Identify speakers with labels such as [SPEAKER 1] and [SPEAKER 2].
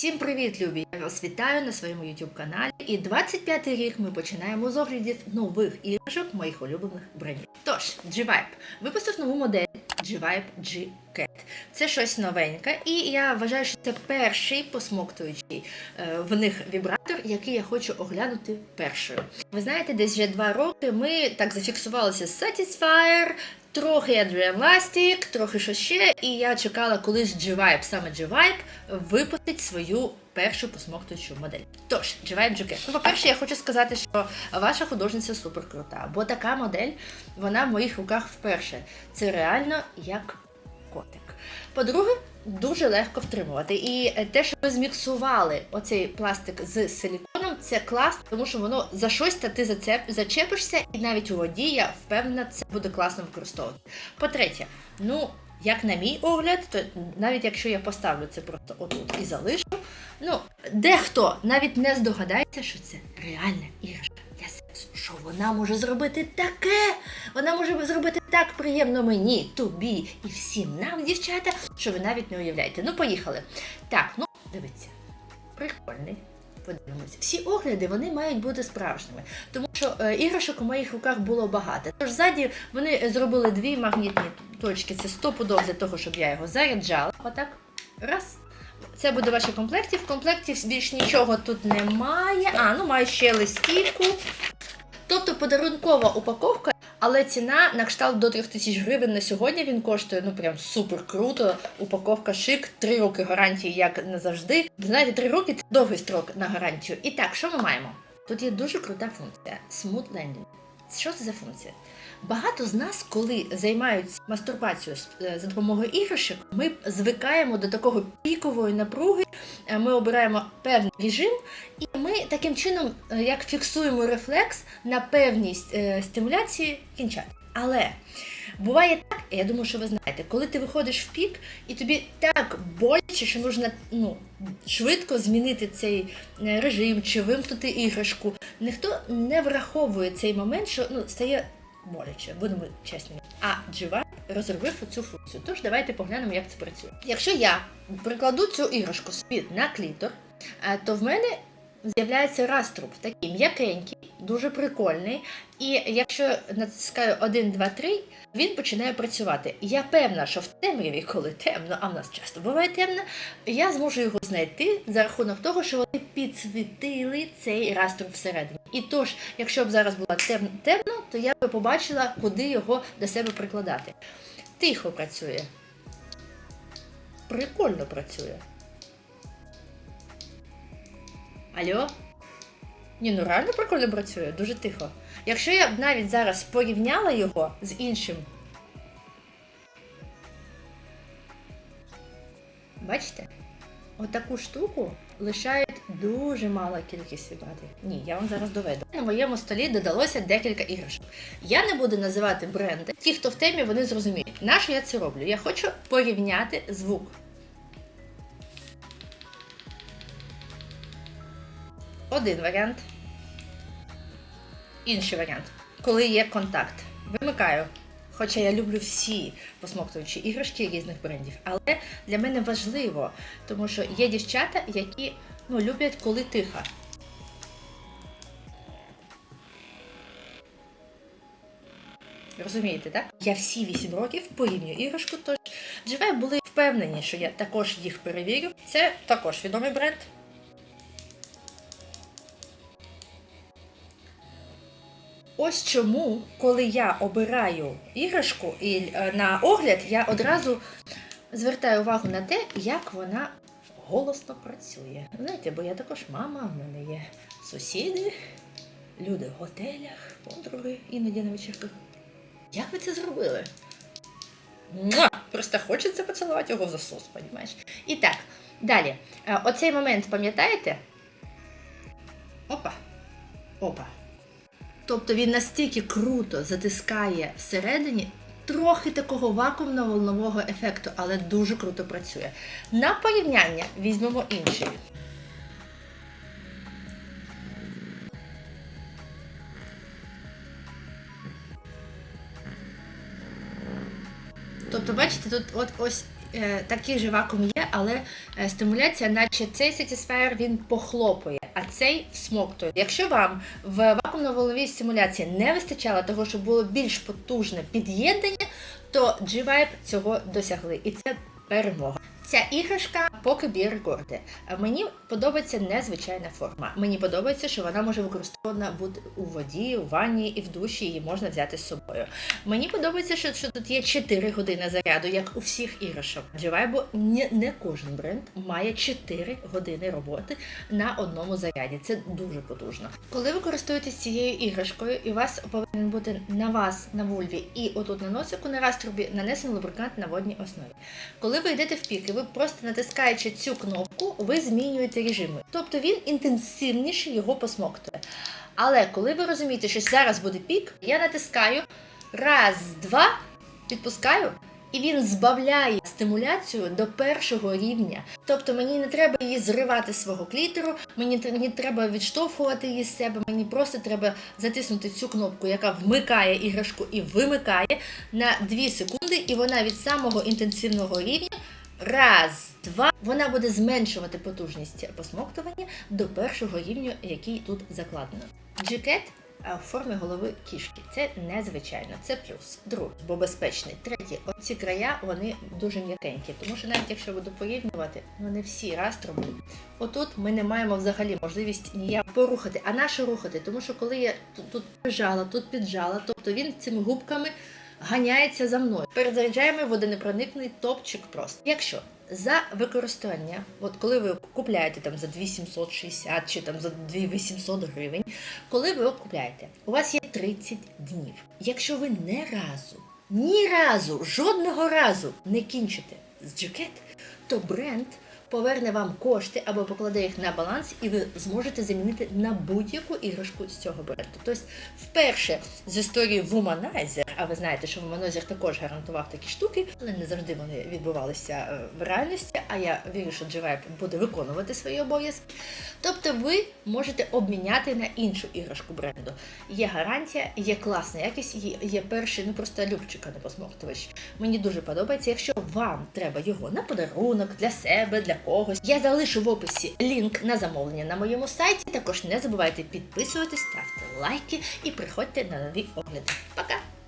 [SPEAKER 1] Всім привіт, любі! Я вас вітаю на своєму YouTube каналі. І 25-й рік ми починаємо з оглядів нових іграшок моїх улюблених брендів. Тож, G-Vibe випустив нову модель G-Vibe G-Cat. Це щось новеньке, і я вважаю, що це перший посмоктуючий е, в них вібратор, який я хочу оглянути першою. Ви знаєте, десь вже два роки ми так зафіксувалися з Satisfyer, Трохи Adrian Elastic, трохи що ще, і я чекала, коли ж G-Vibe, саме G-Vibe, випустить свою першу посмоктуючу модель. Тож, G-Vibe. Ну, по-перше, я хочу сказати, що ваша художниця супер крута, бо така модель, вона в моїх руках вперше. Це реально як котик. По-друге, дуже легко втримувати. І е, те, що ви зміксували оцей пластик з силіконом, це клас, тому що воно за щось та ти зацеп, зачепишся, і навіть у воді я впевнена, це буде класно використовувати. По-третє, ну. Як на мій огляд, то навіть якщо я поставлю це просто отут і залишу, ну дехто навіть не здогадається, що це реальна іграшка. Що вона може зробити таке? Вона може зробити так приємно мені, тобі і всім нам, дівчата, що ви навіть не уявляєте. Ну, поїхали. Так, ну дивіться, прикольний. Подивимося. Всі огляди вони мають бути справжніми, тому що е, іграшок у моїх руках було багато. Тож ззаді вони зробили дві магнітні точки. Це стопудов для того, щоб я його заряджала. Отак. Раз. Це буде в вашій комплекті. В комплекті більш нічого тут немає. А, ну маю ще листівку. Тобто подарункова упаковка, але ціна на кшталт до 3000 гривень на сьогодні він коштує ну прям супер круто. Упаковка шик, 3 роки гарантії, як не завжди. Знаєте, 3 роки це довгий строк на гарантію. І так, що ми маємо? Тут є дуже крута функція Smooth Landing. Що це за функція? Багато з нас, коли займаються мастурбацією за допомогою іграшок, ми звикаємо до такого пікової напруги. Е, Ми обираємо певний режим, і ми таким чином е, як фіксуємо рефлекс на певній е, стимуляції кінчати. Але буває так, я думаю, що ви знаєте, коли ти виходиш в пік, і тобі так боляче, що нужно ну, швидко змінити цей е, режим чи вимкнути іграшку. Ніхто не враховує цей момент, що ну, стає боляче, будемо чесні. А G-Vibe розробив цю функцію. Тож давайте поглянемо, як це працює. Якщо я прикладу цю іграшку собі на клітор, е, то в мене з'являється раструб, такий м'якенький, дуже прикольний. І якщо натискаю 1, 2, 3, він починає працювати. Я певна, що в темряві, коли темно, а в нас часто буває темно, я зможу його знайти за рахунок того, що вони підсвітили цей раструб всередині. І тож, якщо б зараз було темно, то я б побачила, куди його до себе прикладати. Тихо працює. Прикольно працює. Алло? Ні, ну реально прикольно працює, дуже тихо. Якщо я б навіть зараз порівняла його з іншим. Бачите? Отаку штуку лишають дуже мала кількість вібратів. Ні, я вам зараз доведу. На моєму столі додалося декілька іграшок. Я не буду називати бренди. Ті, хто в темі, вони зрозуміють. На що я це роблю? Я хочу порівняти звук. Один варіант. Інший варіант. Коли є контакт. Вимикаю. Хоча я люблю всі посмоктуючі іграшки різних брендів. Але для мене важливо, тому що є дівчата, які ну, люблять, коли тихо. Розумієте, так? Я всі 8 років порівнюю іграшку, тож GV були впевнені, що я також їх перевірю. Це також відомий бренд. Ось чому, коли я обираю іграшку і е, на огляд, я одразу звертаю увагу на те, як вона голосно працює. Знаєте, бо я також мама, в мене є сусіди, люди в готелях, подруги, іноді на вечірках. Як ви це зробили? Муа! Просто хочеться поцілувати його в засос, понімаєш? І так, далі. Е, Оцей момент пам'ятаєте? Опа. Опа. Тобто він настільки круто затискає всередині трохи такого вакуумного волнового ефекту, але дуже круто працює. На порівняння візьмемо інший. Тобто, бачите, тут от ось такий же вакуум є, але е, стимуляція, наче цей Satisfyer він похлопує, а цей всмоктує. Якщо вам в вакуумно-волновій стимуляції не вистачало того, щоб було більш потужне під'єднання, то G-Vibe цього досягли. І це перемога. Ця іграшка поки б'є рекорди. Мені подобається незвичайна форма. Мені подобається, що вона може використована бути у воді, у ванні і в душі її можна взяти з собою. Мені подобається, що, що тут є 4 години заряду, як у всіх іграшок. Дживай, бо не, не кожен бренд має 4 години роботи на одному заряді. Це дуже потужно. Коли ви користуєтесь цією іграшкою, і у вас повинен бути на вас на вульві і отут на носику на раструбі нанесений лубрикант на водній основі. Коли ви йдете в піки, ви просто натискаючи цю кнопку, ви змінюєте режими. Тобто він інтенсивніше його посмоктує. Але коли ви розумієте, що зараз буде пік, я натискаю раз, два, підпускаю. І він збавляє стимуляцію до першого рівня. Тобто мені не треба її зривати з свого клітеру, мені не треба відштовхувати її з себе. Мені просто треба затиснути цю кнопку, яка вмикає іграшку і вимикає на 2 секунди, і вона від самого інтенсивного рівня. Раз, два, вона буде зменшувати потужність посмоктування до першого рівня, який тут закладено. Джекет а, в формі голови кішки. Це незвичайно, це плюс. Другий, бо безпечний. Третій, оці края вони дуже м'якенькі, тому що навіть якщо буду порівнювати, не всі растроби. Отут ми не маємо взагалі можливість ніяк порухати. А на рухати? Тому що коли я тут, тут прижала, тут піджала, тобто він цими губками ганяється за мною. Перезаряджаємо водонепроникний топчик просто. Якщо за використання, от коли ви купляєте там за 2760 чи там за 2800 гривень, коли ви купляєте, у вас є 30 днів. Якщо ви не разу, ні разу, жодного разу не кінчите з джекет, то бренд поверне вам кошти або покладе їх на баланс, і ви зможете замінити на будь-яку іграшку з цього бренду. Тобто, вперше з історії Womanizer, а ви знаєте, що Womanizer також гарантував такі штуки, але не завжди вони відбувалися е, в реальності. А я вірю, що G-Vibe буде виконувати свої обов'язки. Тобто, ви можете обміняти на іншу іграшку бренду. Є гарантія, є класна якість, є, перший, ну просто любчика не посмоктувач. Мені дуже подобається. Якщо вам треба його на подарунок для себе, для когось, я залишу в описі лінк на замовлення на моєму сайті. Також не забувайте підписуватись, ставте лайки і приходьте на нові огляди. Пока!